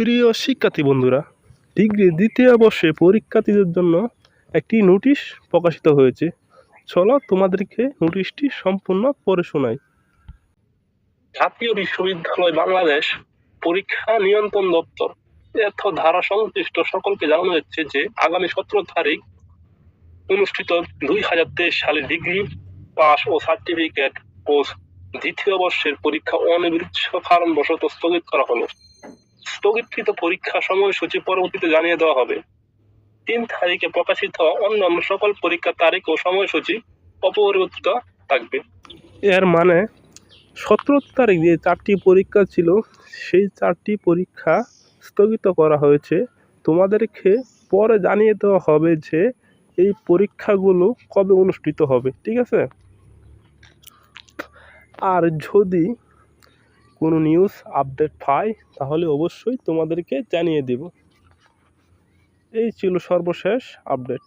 প্রিয় শিক্ষার্থী বন্ধুরা, ডিগ্রি দ্বিতীয় বর্ষে পরীক্ষার্থীদের জন্য একটি নোটিশ প্রকাশিত হয়েছে। চলো তোমাদেরকে নোটিশটি সম্পূর্ণ পড়ে শোনাই। জাতীয় বিশ্ববিদ্যালয় বাংলাদেশ পরীক্ষা নিয়ন্ত্রণ দপ্তর এত ধারা সংশ্লিষ্ট সকলকে জানানো হচ্ছে যে আগামী সতেরো তারিখ অনুষ্ঠিত দুই হাজার তেইশ সালে ডিগ্রি পাস ও সার্টিফিকেট ও দ্বিতীয় বর্ষের পরীক্ষা অনির্দিষ্ট কারণবশত স্থগিত করা হলো। স্থগিতকৃত পরীক্ষা সময়সূচি পরবর্তীতে জানিয়ে দেওয়া হবে। তিন তারিখে প্রকাশিত অন্যান্য সকল পরীক্ষার তারিখ ও সময়সূচি অপরিবর্তিত থাকবে। এর মানে সতেরো তারিখ যে চারটি পরীক্ষা ছিল, সেই চারটি পরীক্ষা স্থগিত করা হয়েছে। তোমাদেরকে পরে জানিয়ে দেওয়া হবে যে এই পরীক্ষাগুলো কবে অনুষ্ঠিত হবে, ঠিক আছে? আর যদি কোনো নিউজ আপডেট পাই তাহলে অবশ্যই তোমাদেরকে জানিয়ে দেব। এই ছিল সর্বশেষ আপডেট